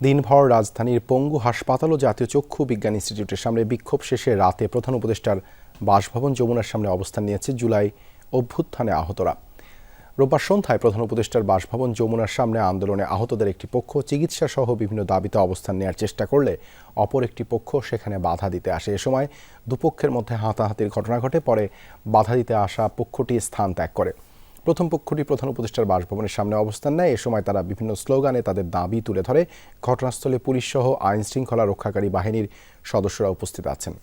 দিনভর রাজধানীর পঙ্গু হাসপাতাল ও জাতীয় চক্ষু বিজ্ঞান ইনস্টিটিউটের সামনে বিক্ষোভ শেষে রাতে প্রধান উপদেষ্টার বাসভবন যমুনার সামনে অবস্থান নিয়েছে জুলাই অভ্যুত্থানে আহতরা। রোববার সন্ধ্যায় প্রধান উপদেষ্টার বাসভবন যমুনার সামনে আন্দোলনে আহতদের একটি পক্ষ চিকিৎসা সহ বিভিন্ন দাবিতে অবস্থান নেওয়ার চেষ্টা করলে অপর একটি পক্ষ সেখানে বাধা দিতে আসে। এ সময় দুপক্ষের মধ্যে হাতাহাতির ঘটনা ঘটে, পরে বাধা দিতে আসা পক্ষটি স্থান ত্যাগ করে। প্রথম পক্ষটি প্রধান উপদেষ্টার বাসভবনের সামনে অবস্থান নেয়। এ সময় তারা বিভিন্ন স্লোগানে তাদের দাবি তুলে ধরে। ঘটনাস্থলে পুলিশ সহ আইন শৃঙ্খলা রক্ষাকারী বাহিনীর সদস্যরা উপস্থিত আছেন।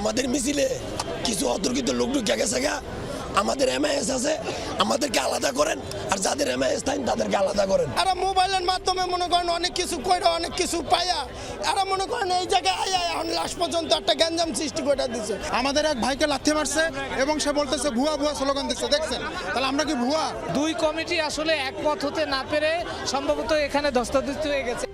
আমাদের মিছিলে কিছু অতর্কিত লোক ঢুকে গেছে গা। আমাদের এমআইএস আছে আমাদেরকে আলাদা করেন আর যাদের এমআইএস থাকেন তাদেরকে আলাদা করেন। এরা মোবাইলের মাধ্যমে মনে করেন অনেক কিছু কইরা অনেক কিছু পাইয়া এরা মনে করেন এই জায়গায় আয়া এখন লাস্ট পর্যন্ত একটা গ্যাঞ্জাম সৃষ্টি করে দিচ্ছে আমাদের এক ভাইকে লাথি মারছে এবং সে বলতেছে ভুয়া ভুয়া স্লোগান দিচ্ছে। দেখছেন? তাহলে আমরা কি ভুয়া? দুই কমিটি আসলে একমত হতে না পেরে সম্ভবত এখানে ধস্তাধস্তি হয়ে গেছে।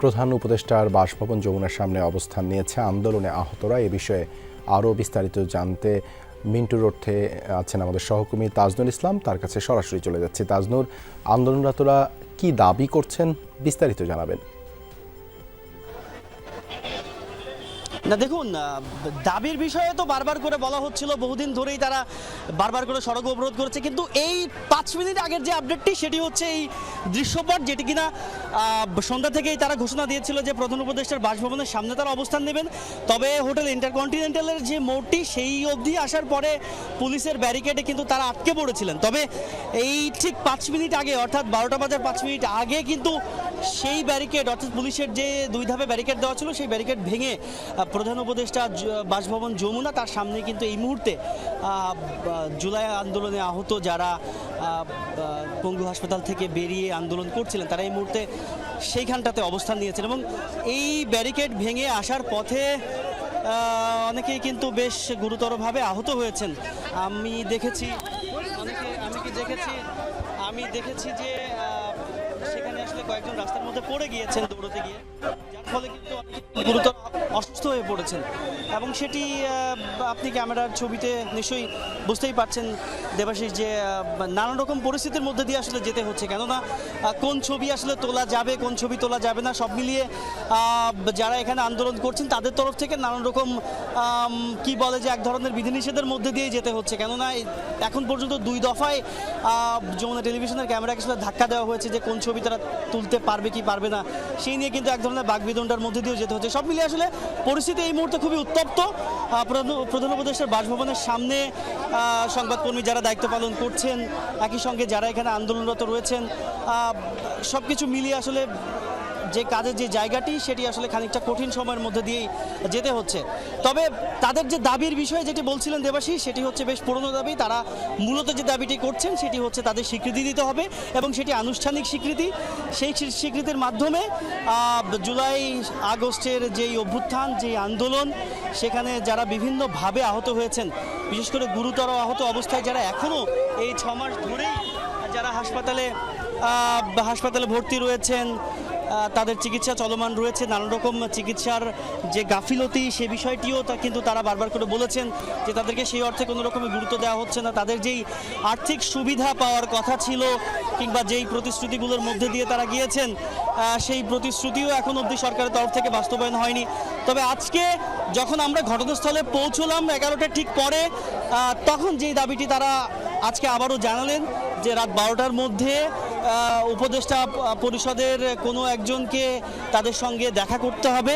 প্রধান উপদেষ্টার বাসভবন যমুনার সামনে অবস্থান নিয়েছে আন্দোলনে আহতরা। এ বিষয়ে আরও বিস্তারিত জানতে মিন্টু রোডে আছেন আমাদের সহকর্মী তাজনুর ইসলাম, তার কাছে সরাসরি চলে যাচ্ছে। তাজনুর আন্দোলনরতরা কি দাবি করছেন বিস্তারিত জানাবেন। না, দেখুন দাবির বিষয়ে তো বারবার করে বলা হচ্ছিল, বহুদিন ধরেই তারা বারবার করে সড়ক অবরোধ করেছে, কিন্তু এই পাঁচ মিনিট আগের যে আপডেটটি সেটি হচ্ছে এই দৃশ্যপট যেটি কিনা সন্ধ্যা থেকেই তারা ঘোষণা দিয়েছিল যে প্রধান উপদেষ্টার বাসভবনের সামনে তারা অবস্থান নেবেন। তবে হোটেল ইন্টারকন্টিনেন্টালের যে মোড়টি, সেই অবধি আসার পরে পুলিশের ব্যারিকেডে কিন্তু তারা আটকে পড়েছিলেন। তবে এই ঠিক পাঁচ মিনিট আগে, অর্থাৎ বারোটা বাজার পাঁচ মিনিট আগে কিন্তু সেই ব্যারিকেড অর্থাৎ পুলিশের যে দুই ধাপে ব্যারিকেড দেওয়া ছিল, সেই ব্যারিকেড ভেঙে প্রধান উপদেষ্টা বাসভবন যমুনা, তার সামনে কিন্তু এই মুহূর্তে জুলাই আন্দোলনে আহত যারা পঙ্গু হাসপাতাল থেকে বেরিয়ে আন্দোলন করছিলেন, তারা এই মুহূর্তে সেইখানটাতে অবস্থান নিয়েছেন এবং এই ব্যারিকেড ভেঙে আসার পথে অনেকেই কিন্তু বেশ গুরুতরভাবে আহত হয়েছেন। আমি দেখেছি অনেকে আমি কি দেখেছি, আমি দেখেছি যে কয়েকজন রাস্তার মধ্যে পড়ে গিয়েছেন দৌড়তে গিয়ে। যার ফলে কিন্তু গুরুতর অসুস্থ হয়ে পড়েছেন। এবং সেটি আপনি ক্যামেরার ছবিতে নিশ্চয়ই বুঝতেই পারছেন দেবাশিস যে নানান রকম পরিস্থিতির মধ্যে দিয়ে আসলে যেতে হচ্ছে। কেননা কোন ছবি আসলে তোলা যাবে, কোন ছবি তোলা যাবে না, সব মিলিয়ে যারা এখানে আন্দোলন করছেন তাদের তরফ থেকে নানান রকম কি বলে যে, এক ধরনের বিধিনিষেধের মধ্যে দিয়ে যেতে হচ্ছে। কেননা এখন পর্যন্ত দুই দফায় যমুনা টেলিভিশনের ক্যামেরাকে আসলে ধাক্কা দেওয়া হয়েছে যে, কোন ছবি তারা তুলতে পারবে কি পারবে না, সেই নিয়ে কিন্তু এক ধরনের বাগবিদণ্ডার মধ্যে দিয়েও যেতে হচ্ছে। সব মিলিয়ে আসলে পরিস্থিতি এই মুহূর্তে খুবই উত্তপ্ত। প্রধান- উপদেষ্টার বাসভবনের সামনে সংবাদকর্মী যারা দায়িত্ব পালন করছেন, একই সঙ্গে যারা এখানে আন্দোলনরত রয়েছেন সব কিছু মিলিয়ে আসলে যে কাজের যে জায়গাটি, সেটি আসলে খানিকটা কঠিন সময়ের মধ্যে দিয়েই যেতে হচ্ছে। তবে তাদের যে দাবির বিষয়ে যেটি বলছিলেন দেবাশী সেটি হচ্ছে বেশ পুরনো দাবি। তারা মূলত যে দাবিটি করছেন, সেটি হচ্ছে তাদের স্বীকৃতি দিতে হবে এবং সেটি আনুষ্ঠানিক স্বীকৃতি। সেই স্বীকৃতির মাধ্যমে জুলাই আগস্টের যেই অভ্যুত্থান যে আন্দোলন, সেখানে যারা বিভিন্নভাবে আহত হয়েছেন, বিশেষ করে গুরুতর আহত অবস্থায় যারা এখনও এই ছ মাস ধরেই যারা হাসপাতালে হাসপাতালে ভর্তি রয়েছেন তাদের চিকিৎসা চলমান রয়েছে। নানান রকম চিকিৎসার যে গাফিলতি, সে বিষয়টিও তা কিন্তু তারা বারবার করে বলেছেন যে তাদেরকে সেই অর্থে কোনো রকমের গুরুত্ব দেওয়া হচ্ছে না। তাদের যেই আর্থিক সুবিধা পাওয়ার কথা ছিল কিংবা যেই প্রতিশ্রুতিগুলোর মধ্যে দিয়ে তারা গিয়েছেন সেই প্রতিশ্রুতিও এখন অবধি সরকারের তরফ থেকে বাস্তবায়ন হয়নি। তবে আজকে যখন আমরা ঘটনাস্থলে পৌঁছলাম এগারোটার ঠিক পরে তখন যেই দাবিটি তারা আজকে আবারও জানালেন যে রাত বারোটার মধ্যে উপদেষ্টা পরিষদের কোনো একজনকে তাদের সঙ্গে দেখা করতে হবে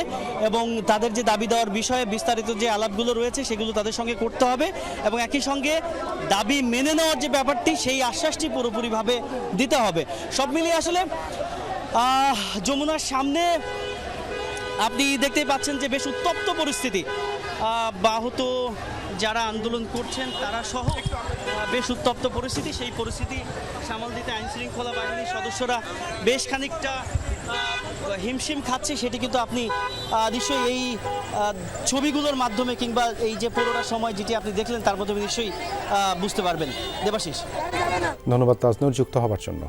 এবং তাদের যে দাবি দেওয়ার বিষয়ে বিস্তারিত যে আলাপগুলো রয়েছে সেগুলো তাদের সঙ্গে করতে হবে এবং একই সঙ্গে দাবি মেনে নেওয়ার যে ব্যাপারটি সেই আশ্বাসটি পুরোপুরিভাবে দিতে হবে। সব মিলিয়ে আসলে যমুনার সামনে আপনি দেখতেই পাচ্ছেন যে বেশ উত্তপ্ত পরিস্থিতি। বাহুত যারা আন্দোলন করছেন, তারা সহ বেশ উত্তপ্ত পরিস্থিতি। সেই পরিস্থিতি সামাল দিতে আইন শৃঙ্খলা বাহিনীর সদস্যরা বেশ খানিকটা হিমশিম খাচ্ছে। সেটি কিন্তু আপনি নিশ্চয়ই এই ছবিগুলোর মাধ্যমে কিংবা এই যে পুরোটা সময় যেটি আপনি দেখলেন, তার মাধ্যমে নিশ্চয়ই বুঝতে পারবেন। দেবাশিস। ধন্যবাদ, তাজনুর যুক্ত হবার জন্য।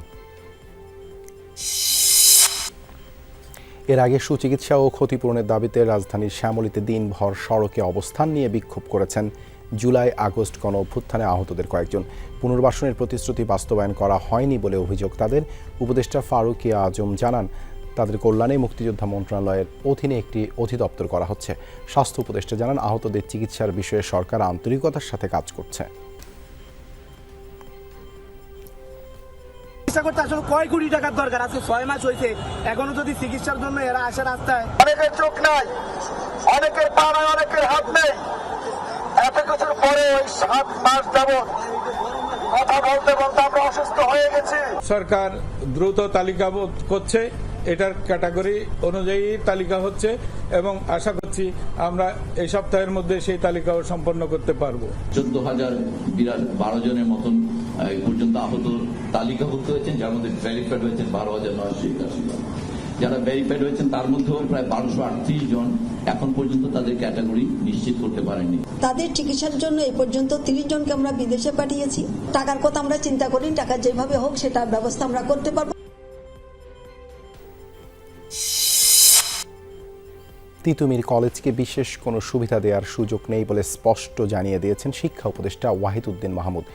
এর আগে সুচিকিৎসা ও ক্ষতিপূরণের দাবিতে রাজধানীর শ্যামলীতে দিনভর সড়কে অবস্থান নিয়ে বিক্ষোভ করেছেন জুলাই আগস্ট গণ অভ্যুত্থানে আহতদের কয়েকজন। পুনর্বাসনের প্রতিশ্রুতি বাস্তবায়ন করা হয়নি বলে অভিযোগ তাদের। উপদেষ্টা ফারুকিয়া আজম জানান, তাদের কল্যাণে মুক্তিযোদ্ধা মন্ত্রণালয়ের অধীনে একটি অধিদপ্তর করা হচ্ছে। স্বাস্থ্য উপদেষ্টা জানান, আহতদের চিকিৎসার বিষয়ে সরকার আন্তরিকতার সাথে কাজ করছে। চিকিৎসা করতে আসলে কয় কোটি টাকার দরকার? আজকে ছয় মাস হয়েছে। এখনও যদি চিকিৎসার জন্য এরা আসে রাস্তায়। অনেকের চোখ নাই অনেকের পা নাই অনেকের হাত নেই। এত কিছুর পরে ওই সাত মাস যাবৎ কথা বলতে বলতে আমরা অসুস্থ হয়ে গেছি। সরকার দ্রুত তালিকাবোধ করছে এটার ক্যাটাগরি অনুযায়ী তালিকা হচ্ছে এবং আশা করছি আমরা এই সপ্তাহের মধ্যে সেই তালিকাও সম্পন্ন করতে পারব। চোদ্দ হাজার বিরাট বারো জনের মতন এই পর্যন্ত আহত, তালিকাভুক্ত হয়েছেন, যার মধ্যে ভেরিফাইড হয়েছেন বারো হাজার নয়শো একাশি জন। যারা ভেরিফাইড হয়েছেন, তার মধ্যেও প্রায় বারোশো আটত্রিশ জন এখন পর্যন্ত তাদের ক্যাটাগরি নিশ্চিত করতে পারেনি তাদের চিকিৎসার জন্য এই পর্যন্ত তিরিশ জনকে আমরা বিদেশে পাঠিয়েছি। টাকার কথা আমরা চিন্তা করি টাকা যেভাবে হোক সেটা ব্যবস্থা আমরা করতে পারব। তিতুমির কলেজকে বিশেষ কোনো সুবিধা দেওয়ার সুযোগ নেই বলে স্পষ্ট জানিয়ে দিয়েছেন শিক্ষা উপদেষ্টা ওয়াহিদ উদ্দিন মাহমুদ।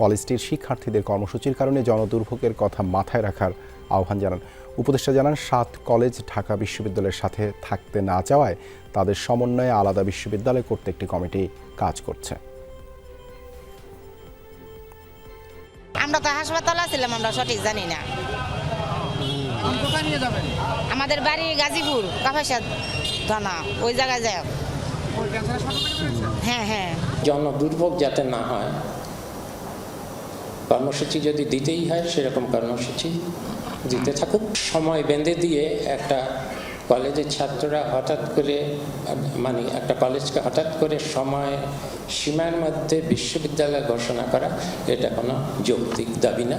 কলেজটির শিক্ষার্থীদের কর্মসূচির কারণে জনদুর্ভোগের কথা মাথায় রাখার আহ্বান জানান। উপদেষ্টা জানান সাত কলেজ ঢাকা বিশ্ববিদ্যালয়ের সাথে থাকতে না চাওয়ায় তাদের সমন্বয়ে আলাদা বিশ্ববিদ্যালয় করতে একটি কমিটি কাজ করছে। আমরা তো হাসপাতালে ছিলাম আমরা সঠিক জানি না। আমাদের বাড়ি গাজীপুর কাফাইসা থানা ওই জায়গায় যায় হ্যাঁ হ্যাঁ। জনদুর্ভোগ যাতে না হয়, কর্মসূচি যদি দিতেই হয়, সেরকম কর্মসূচি দিতে থাকুক। সময় বেঁধে দিয়ে একটা কলেজের ছাত্ররা হঠাৎ করে মানে একটা কলেজকে হঠাৎ করে সময় সীমার মধ্যে বিশ্ববিদ্যালয় ঘোষণা করা, এটা কোনো যৌক্তিক দাবি না।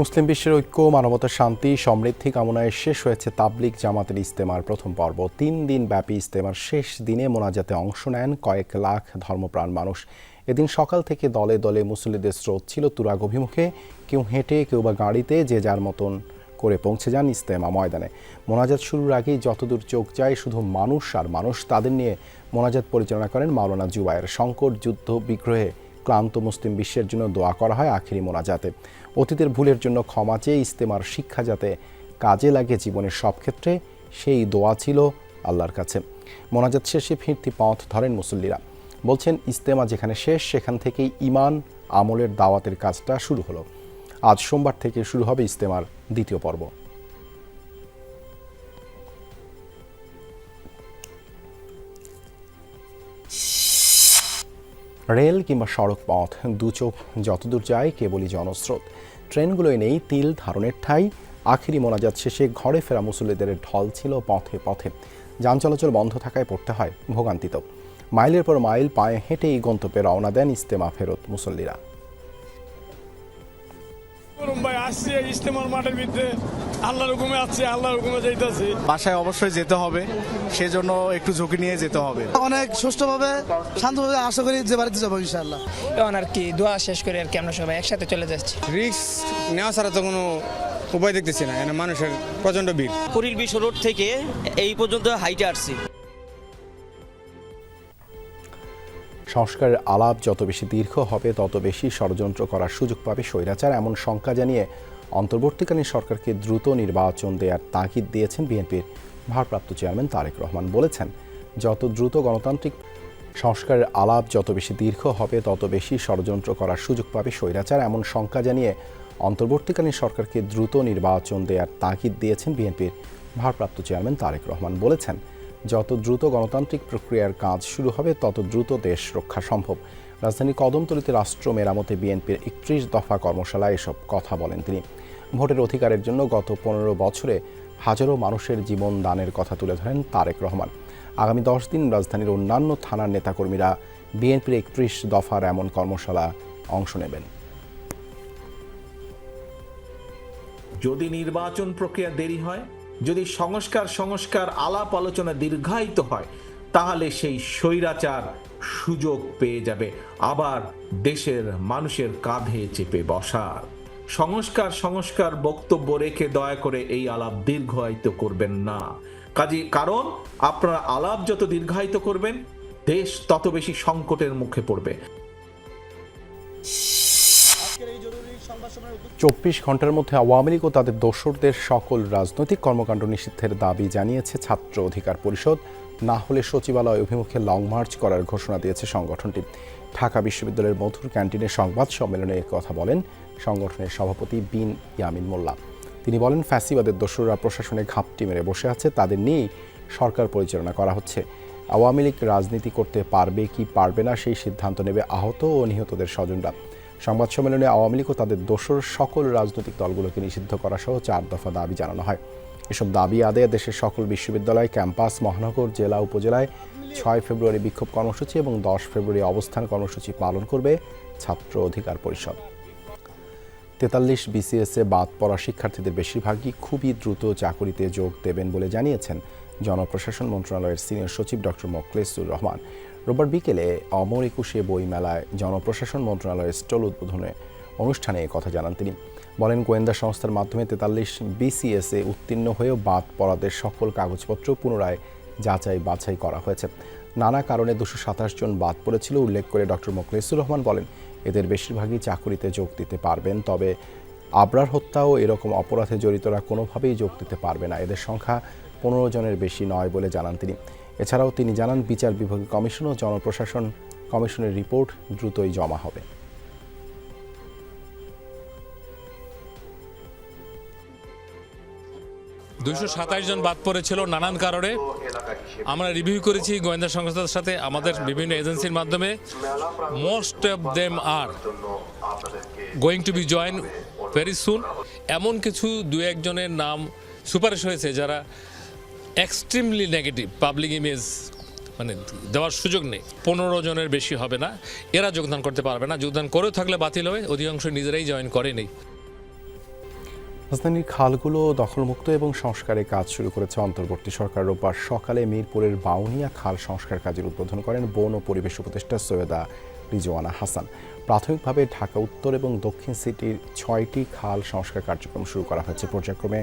মুসলিম বিশ্বের ঐক্য, মানবতা, শান্তি, সমৃদ্ধি কামনায় শেষ হয়েছে তাবলিক জামাতের ইস্তেমার প্রথম পর্ব। তিন দিন ব্যাপী ইস্তেমার শেষ দিনে মোনাজাতে অংশ নেন কয়েক লাখ ধর্মপ্রাণ মানুষ। এদিন সকাল থেকে দলে দলে মুসল্লিদের স্রোত ছিল তুরাগ অভিমুখে। কেউ হেঁটে, কেউ বা গাড়িতে যে যার মতন করে পৌঁছে যান ইস্তেমা ময়দানে। মোনাজাত শুরুর আগেই যতদূর চোখ যায় শুধু মানুষ আর মানুষ তাদের নিয়ে মোনাজাত পরিচালনা করেন মাওলানা জুবায়ের সংকট যুদ্ধ বিগ্রহে। ক্লান্ত মুসলিম বিশ্বের জন্য দোয়া করা হয় আখিরি মোনাজাতে। অতীতের ভুলের জন্য ক্ষমা চেয়ে ইস্তেমার শিক্ষা যাতে কাজে লাগে জীবনের সব ক্ষেত্রে, সেই দোয়া ছিল আল্লাহর কাছে। মোনাজাত শেষে ফিরতি পথ ধরেন মুসল্লিরা। বলছেন, ইস্তেমা যেখানে শেষ, সেখান থেকেই ইমান আমলের দাওয়াতের কাজটা শুরু হলো। আজ সোমবার থেকে শুরু হবে ইস্তেমার দ্বিতীয় পর্ব। রেল কিংবা সড়ক পথ দু চোখ যতদূর যায় কেবলই জনস্রোত। ট্রেনগুলোয় নেই তিল, ধারণের ঠাই। আখিরি মোনাজাত শেষে ঘরে ফেরা মুসল্লিদের ঢল ছিল পথে পথে। যান চলাচল বন্ধ থাকায় পড়তে হয় ভোগান্তিত। মাইলের পর মাইল, পায়ে হেঁটেই গন্তব্যে রওনা দেন ইস্তেমা ফেরত মুসল্লিরা। ভাই আসছি ইস্তেমার মাঠের ভিতরে। আল্লাহর হুকুমে আসছে আল্লাহর হুকুমে যাইতেছি। বাসায় অবশ্যই যেতে হবে সেজন্য একটু ঝুঁকি নিয়ে যেতে হবে। অনেক সুষ্ঠুভাবে শান্তভাবে আশা করি যে বাড়িতে যাব ইনশাআল্লাহ। এখন আর কি দোয়া শেষ করে আর কি আমরা সবাই একসাথে চলে যাচ্ছি। রিস্ক নেওয়া ছাড়া তো কোনো উপায় দেখতেছি না মানুষের প্রচণ্ড ভিড়। কুড়িল বিশ্ব রোড থেকে এই পর্যন্ত হাইটে আসছি। সংস্কারের আলাপ যত বেশি দীর্ঘ হবে, তত বেশি ষড়যন্ত্র করার সুযোগ পাবে স্বৈরাচার। এমন শঙ্কা জানিয়ে অন্তর্বর্তীকালীন সরকারকে দ্রুত নির্বাচন দেওয়ার তাগিদ দিয়েছেন বিএনপির ভারপ্রাপ্ত চেয়ারম্যান তারেক রহমান। বলেছেন, যত দ্রুত গণতান্ত্রিক সংস্কারের আলাপ যত বেশি দীর্ঘ হবে, তত বেশি ষড়যন্ত্র করার সুযোগ পাবে স্বৈরাচার। এমন শঙ্কা জানিয়ে অন্তর্বর্তীকালীন সরকারকে দ্রুত নির্বাচন দেওয়ার তাগিদ দিয়েছেন বিএনপির ভারপ্রাপ্ত চেয়ারম্যান তারেক রহমান। বলেছেন যত দ্রুত গণতান্ত্রিক প্রক্রিয়ার কাজ শুরু হবে, তত দ্রুত দেশ রক্ষা সম্ভব। রাজধানী কদমতলিতে রাষ্ট্র মেরামতে বিএনপির একত্রিশ দফা কর্মশালায় এসব কথা বলেন তিনি। ভোটের অধিকারের জন্য গত পনেরো বছরে হাজারো মানুষের জীবন দানের কথা তুলে ধরেন তারেক রহমান। আগামী দশ দিন রাজধানীর অন্যান্য থানার নেতাকর্মীরা বিএনপির একত্রিশ দফার এমন কর্মশালা অংশ নেবেন। যদি নির্বাচন প্রক্রিয়া দেরি হয় যদি সংস্কার সংস্কার আলাপ আলোচনা দীর্ঘায়িত হয়, তাহলে সেই স্বৈরাচার সুযোগ পেয়ে যাবে। আবার দেশের মানুষের কাঁধে চেপে বসার সংস্কার সংস্কার বক্তব্য রেখে দয়া করে এই আলাপ দীর্ঘায়িত করবেন না। কাজে, কারণ আপনারা আলাপ যত দীর্ঘায়িত করবেন, দেশ তত বেশি সংকটের মুখে পড়বে। চব্বিশ ঘণ্টার মধ্যে আওয়ামী লীগ ও তাদের দোসরদের সকল রাজনৈতিক কর্মকাণ্ড নিষিদ্ধের দাবি জানিয়েছে ছাত্র অধিকার পরিষদ। না হলে সচিবালয় অভিমুখে লং মার্চ করার ঘোষণা দিয়েছে সংগঠনটি। ঢাকা বিশ্ববিদ্যালয়ের মধুর ক্যান্টিনে সংবাদ সম্মেলনে কথা বলেন সংগঠনের সভাপতি বিন ইয়ামিন মোল্লা। তিনি বলেন, ফ্যাসিবাদের দোসররা প্রশাসনে ঘাপটি মেরে বসে আছে, তাদের নিয়েই সরকার পরিচালনা করা হচ্ছে। আওয়ামী লীগ রাজনীতি করতে পারবে কি পারবে না সেই সিদ্ধান্ত নেবে আহত ও নিহতদের স্বজনরা। সংবাদ সম্মেলনে আওয়ামী লীগ ও তাদের দোসর সকল রাজনৈতিক দলগুলোকে নিষিদ্ধ করা সহ চার দফা দাবি জানানো হয়। এসব দাবি আদায়ে দেশের সকল বিশ্ববিদ্যালয়, ক্যাম্পাস, মহানগর, জেলা, উপজেলায় ছয় ফেব্রুয়ারি বিক্ষোভ কর্মসূচি এবং দশ ফেব্রুয়ারি অবস্থান কর্মসূচি পালন করবে ছাত্র অধিকার পরিষদ। তেতাল্লিশ বিসিএসে বাদ পড়া শিক্ষার্থীদের বেশিরভাগই খুবই দ্রুত চাকুরিতে যোগ দেবেন বলে জানিয়েছেন জনপ্রশাসন মন্ত্রণালয়ের সিনিয়র সচিব ডক্টর মোকলেসুর রহমান। রোববার বিকেলে অমর একুশে বইমেলায় জনপ্রশাসন মন্ত্রণালয়ের স্টল উদ্বোধনে অনুষ্ঠানে কথা জানান তিনি। বলেন, গোয়েন্দা সংস্থার মাধ্যমে তেতাল্লিশ বিসিএসে উত্তীর্ণ হয়েও বাদ পড়াদের সকল কাগজপত্র পুনরায় যাচাই বাছাই করা হয়েছে। নানা কারণে দুশো সাতাশ জন বাদ পড়েছিল, উল্লেখ করে ডক্টর মোকলেসুর রহমান বলেন, এদের বেশিরভাগই চাকুরিতে যোগ দিতে পারবেন, তবে আবরার হত্যা ও এরকম অপরাধে জড়িতরা কোনোভাবেই যোগ দিতে পারবে না। এদের সংখ্যা পনেরো জনের বেশি নয় বলে জানান তিনি। এছাড়াও তিনি জানান, বিচার বিভাগীয় কমিশন ও জনপ্রশাসন কমিশনের রিপোর্ট দ্রুতই জমা হবে। দুইশো সাতাশ জন বাদ পড়েছিল নানান কারণে। আমরা রিভিউ করেছি গোয়েন্দা সংস্থার সাথে, আমাদের বিভিন্ন এজেন্সির মাধ্যমে। Most of them are going to be join very soon এমন কিছু দু একজনের নাম সুপারিশ হয়েছে যারা এক্সট্রিমলি নেগেটিভ পাবলিক ইমেজ মানে দেওয়ার সুযোগ নেই। পনেরো জনের বেশি হবে না। এরা যোগদান করতে পারবে না। যোগদান করেও থাকলে বাতিল হবে। অধিকাংশ নিজেরাই জয়েন করেনি রাজধানীর খালগুলো দখলমুক্ত এবং সংস্কারের কাজ শুরু করেছে অন্তর্বর্তী সরকার। রোববার সকালে মিরপুরের বাউনিয়া খাল সংস্কার কাজের উদ্বোধন করেন বন ও পরিবেশ উপদেষ্টা সৈয়দা রিজওয়ানা হাসান। প্রাথমিকভাবে ঢাকা, উত্তর এবং দক্ষিণ সিটির ছয়টি খাল সংস্কার কার্যক্রম শুরু করা হয়েছে। পর্যায়ক্রমে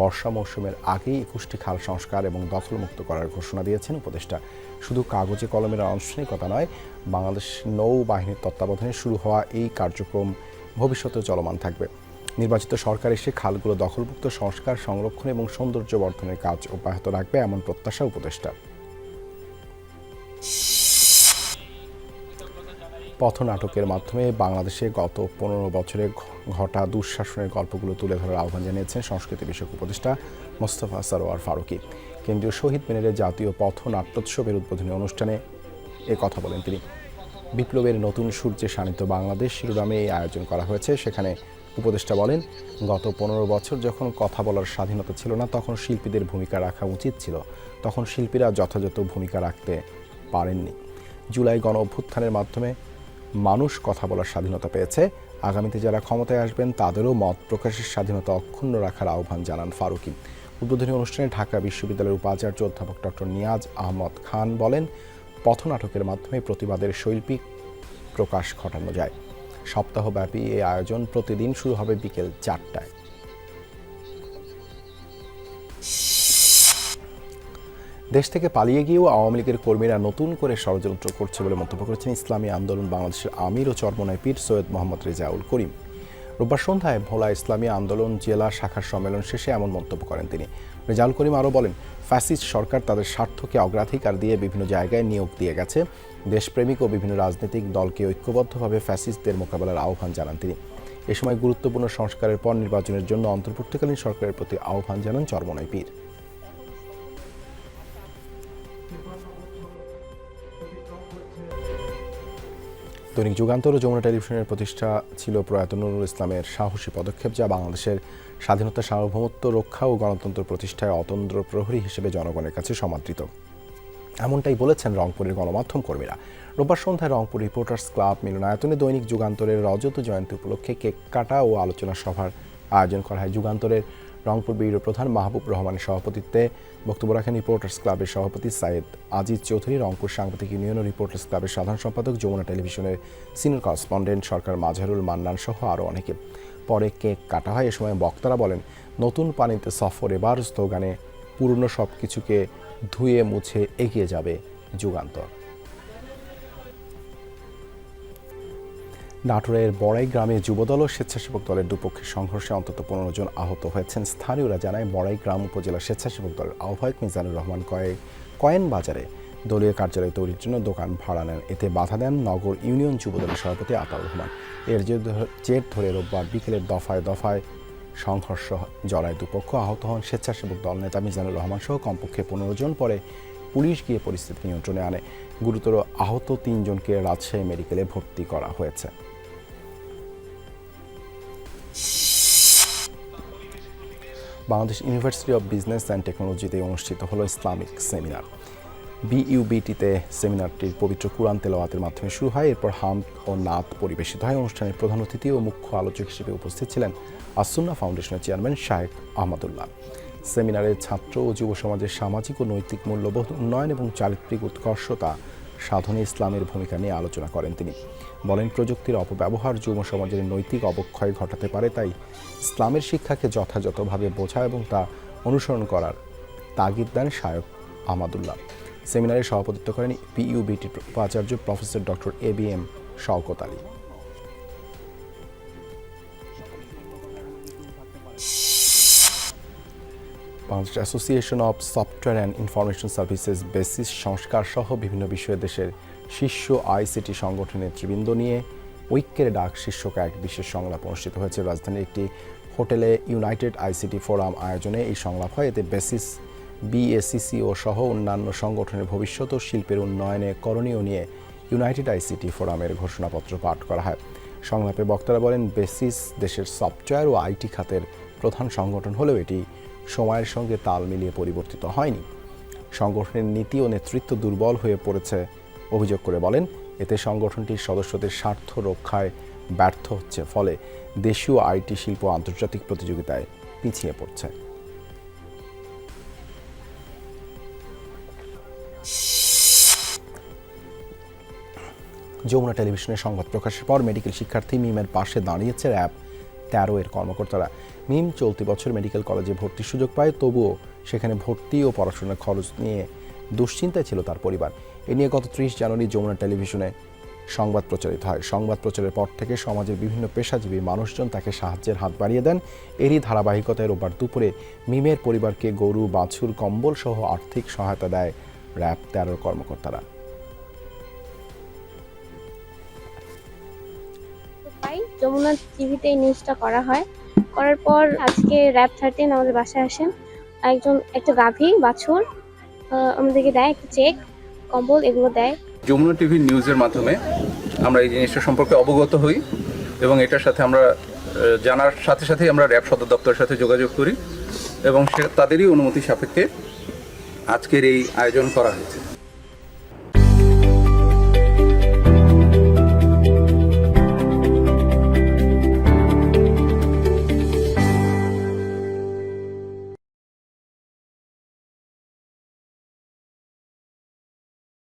বর্ষা মৌসুমের আগেই একুশটি খাল সংস্কার এবং দখলমুক্ত করার ঘোষণা দিয়েছেন উপদেষ্টা। শুধু কাগজে কলমের আনুষ্ঠানিকতা নয়, বাংলাদেশ নৌবাহিনীর তত্ত্বাবধানে শুরু হওয়া এই কার্যক্রম ভবিষ্যতে চলমান থাকবে। নির্বাচিত সরকার এসে খালগুলো দখলমুক্ত সংস্কার, সংরক্ষণ এবং সৌন্দর্য বর্ধনের কাজ অব্যাহত রাখবে এমন প্রত্যাশা উপদেষ্টা। পথনাটকের মাধ্যমে বাংলাদেশে গত পনেরো বছরে ঘটা দুঃশাসনের গল্পগুলো তুলে ধরার আহ্বান জানিয়েছেন সংস্কৃতি বিষয়ক উপদেষ্টা মোস্তফা সরোয়ার ফারুকি। কেন্দ্রীয় শহীদ মিনারের জাতীয় পথ নাট্যোৎসবের উদ্বোধনী অনুষ্ঠানে এ কথা বলেন তিনি। বিপ্লবের নতুন সূর্যে শানিত বাংলাদেশ শিরোনামে এই আয়োজন করা হয়েছে। সেখানে উপদেষ্টা বলেন, গত পনেরো বছর যখন কথা বলার স্বাধীনতা ছিল না, তখন শিল্পীদের ভূমিকা রাখা উচিত ছিল। তখন শিল্পীরা যথাযথ ভূমিকা রাখতে পারেননি। জুলাই গণ অভ্যুত্থানের মাধ্যমে মানুষ কথা বলার স্বাধীনতা পেয়েছে। আগামীতে যারা ক্ষমতায় আসবেন, তাদেরও মত প্রকাশের স্বাধীনতা অক্ষুণ্ণ রাখার আহ্বান জানান ফারুকি। উদ্বোধনী অনুষ্ঠানে ঢাকা বিশ্ববিদ্যালয়ের উপাচার্য অধ্যাপক ডক্টর নিয়াজ আহমদ খান বলেন, পথনাটকের মাধ্যমে প্রতিবাদের শৈল্পিক প্রকাশ ঘটানো যায়। সপ্তাহব্যাপী এই আয়োজন প্রতিদিন শুরু হবে বিকেল চারটায়। দেশ থেকে পালিয়ে গিয়েও আওয়ামী লীগের কর্মীরা নতুন করে ষড়যন্ত্র করছে বলে মন্তব্য করেছেন ইসলামী আন্দোলন বাংলাদেশের আমির ও চরমনায় পীর সৈয়দ মোহাম্মদ রেজাউল করিম। রোববার সন্ধ্যায় ভোলা ইসলামী আন্দোলন জেলা শাখার সম্মেলন শেষে এমন মন্তব্য করেন তিনি। রেজাউল করিম আরও বলেন, ফ্যাসিস্ট সরকার তাদের স্বার্থকে অগ্রাধিকার দিয়ে বিভিন্ন জায়গায় নিয়োগ দিয়ে গেছে। দেশপ্রেমিক ও বিভিন্ন রাজনৈতিক দলকে ঐক্যবদ্ধভাবে ফ্যাসিস্টদের মোকাবেলার আহ্বান জানান তিনি। এ সময় গুরুত্বপূর্ণ সংস্কারের পর নির্বাচনের জন্য অন্তর্বর্তীকালীন সরকারের প্রতি আহ্বান জানান চরমনায় পীর। দৈনিক যুগান্তর ও যমুনা টেলিভিশনের প্রতিষ্ঠা ছিল প্রয়াত নুরুল ইসলামের সাহসী পদক্ষেপ, যা বাংলাদেশের স্বাধীনতা সার্বভৌমত্ব রক্ষা ও গণতন্ত্র প্রতিষ্ঠায় অতন্দ্র প্রহরী হিসেবে জনগণের কাছে সমাদৃত। এমনটাই বলেছেন রংপুরের গণমাধ্যম কর্মীরা। রোববার সন্ধ্যায় রংপুর রিপোর্টার্স ক্লাব মিলনায়তনে দৈনিক যুগান্তরের রজত জয়ন্তী উপলক্ষে কেক কাটা ও আলোচনা সভার আয়োজন করা হয়। যুগান্তরের রংপুর ব্যুরো প্রধান মাহবুব রহমানের সভাপতিত্বে বক্তব্য রাখেন রিপোর্টার্স ক্লাবের সভাপতি সাইদ আজিজ চৌধুরী, রংপুর সাংবাদিক ইউনিয়ন রিপোর্টার্স ক্লাবের সাধারণ সম্পাদক যমুনা টেলিভিশনের সিনিয়র করেসপন্ডেন্ট সরকার মাঝারুল মান্নান সহ আরও অনেকে। পরে কেক কাটা হয় এ সময় বক্তারা বলেন, নতুন পানিতে সফর এবার স্লোগানে পুরনো সব কিছুকে ধুয়ে মুছে এগিয়ে যাবে যুগান্তর। নাটোরের বড়াই গ্রামে যুবদল ও স্বেচ্ছাসেবক দলের দুপক্ষের সংঘর্ষে অন্তত পনেরো জন আহত হয়েছেন। স্থানীয়রা জানায়, বড়াই গ্রাম উপজেলা স্বেচ্ছাসেবক দলের আহ্বায়ক মিজানুর রহমান কয়ে কয়েন বাজারে দলীয় কার্যালয় তৈরির জন্য দোকান ভাড়া নেন। এতে বাধা দেন নগর ইউনিয়ন যুবদলের সভাপতি আতাউর রহমান। এর জের ধরে রোববার বিকেলের দফায় দফায় সংঘর্ষ জড়ায় দুপক্ষ আহত হন স্বেচ্ছাসেবক দল নেতা মিজানুর রহমান সহ কমপক্ষে পনেরো জন। পরে পুলিশ গিয়ে পরিস্থিতি নিয়ন্ত্রণে আনে। গুরুতর আহত তিনজনকে রাজশাহী মেডিকেলে ভর্তি করা হয়েছে। Bangladesh university of business and টেকনোলজিতে অনুষ্ঠিত হলো ইসলামিক সেমিনার বিইউবিটিতে সেমিনারটির পবিত্র কুরআন তেলাওয়াতের মাধ্যমে শুরু হয়, এরপর হাম ও নাত পরিবেশিত হয়। অনুষ্ঠানের প্রধান অতিথি ও মুখ্য আলোচক হিসেবে উপস্থিত ছিলেন আসুন্না ফাউন্ডেশনের চেয়ারম্যান শাহেক আহমদুল্লাহ সেমিনারে ছাত্র ও যুব সমাজের সামাজিক ও নৈতিক মূল্যবোধ, উন্নয়ন এবং চারিত্রিক উৎকর্ষতা সাধনে ইসলামের ভূমিকা নিয়ে আলোচনা করেন তিনি। বলেন, প্রযুক্তির অপব্যবহার যুব সমাজের নৈতিক অবক্ষয় ঘটাতে পারে, তাই ইসলামের শিক্ষাকে যথাযথভাবে বোঝা এবং তা অনুসরণ করার তাগিদ দেন শায়ক আমাদুল্লাহ সেমিনারে সভাপতিত্ব করেন পিইউবিটির উপাচার্য professor doctor A B M Shawkat Ali. Bangladesh association of software and information services BASIS সংস্কার সহ বিভিন্ন বিষয়ে দেশের শীর্ষ আইসিটি সংগঠনের নেতৃবৃন্দ নিয়ে ঐক্যের ডাক শীর্ষক এক বিশেষ সংলাপ অনুষ্ঠিত হয়েছে। রাজধানীর একটি হোটেলে ইউনাইটেড আইসিটি ফোরাম আয়োজনে এই সংলাপ হয়। এতে বেসিস বিএসিসিও সহ অন্যান্য সংগঠনের ভবিষ্যৎ ও শিল্পের উন্নয়নে করণীয় নিয়ে ইউনাইটেড আইসিটি ফোরামের ঘোষণাপত্র পাঠ করা হয়। সংলাপে বক্তারা বলেন বেসিস দেশের সফটওয়্যার ও আইটি খাতের প্রধান সংগঠন হলেও এটি সময়ের সঙ্গে তাল মিলিয়ে পরিবর্তিত হয়নি। সংগঠনের নীতি ও নেতৃত্ব দুর্বল হয়ে পড়েছে, অভিযোগ করে বলেন। এতে সংগঠনটির সদস্যদের স্বার্থ রক্ষায় ব্যর্থ হচ্ছে, ফলে দেশীয় আইটি শিল্প আন্তর্জাতিক প্রতিযোগিতায় পিছিয়ে পড়ছে। যমুনা টেলিভিশনের সংবাদ প্রকাশের পর মেডিকেল শিক্ষার্থী মিমের পাশে দাঁড়িয়েছে র্যাব। তেরো এর কর্মকর্তারা। মিম চলতি বছর মেডিকেল কলেজে ভর্তির সুযোগ পায়, তবুও সেখানে ভর্তি ও পড়াশোনার খরচ নিয়ে দুশ্চিন্তায় ছিল তার পরিবার। এ নিয়ে গত ত্রিশ জানুয়ারি যমুনা টেলিভিশনে সংবাদ প্রচারিত হয়। সংবাদ প্রচারের পর থেকে সমাজের বিভিন্ন পেশাজীবী মানুষজন তাকে সাহায্যের হাত বাড়িয়ে দেন। এরই ধারাবাহিকতায় রোববার দুপুরে মিমের পরিবারকে গরু, বাছুর কম্বল সহ আর্থিক সহায়তা দেয় র্যাব তেরোর কর্মকর্তারা। যমুনা টিভিতে এই নিউজটা করা হয়। করার পর আজকে র্যাব থার্টিন আমাদের বাসায় আসেন একজন, একটা গাভী, বাছুর আমাদেরকে দেয় একটা চেক, কম্বল, এগুলো দেয়। যমুনা টিভি নিউজের মাধ্যমে আমরা এই জিনিসটা সম্পর্কে অবগত হই এবং এটার সাথে আমরা জানার সাথে সাথেই আমরা র্যাব সদর দপ্তরের সাথে যোগাযোগ করি এবং সে, তাদেরই অনুমতি সাপেক্ষে আজকের এই আয়োজন করা হয়েছে।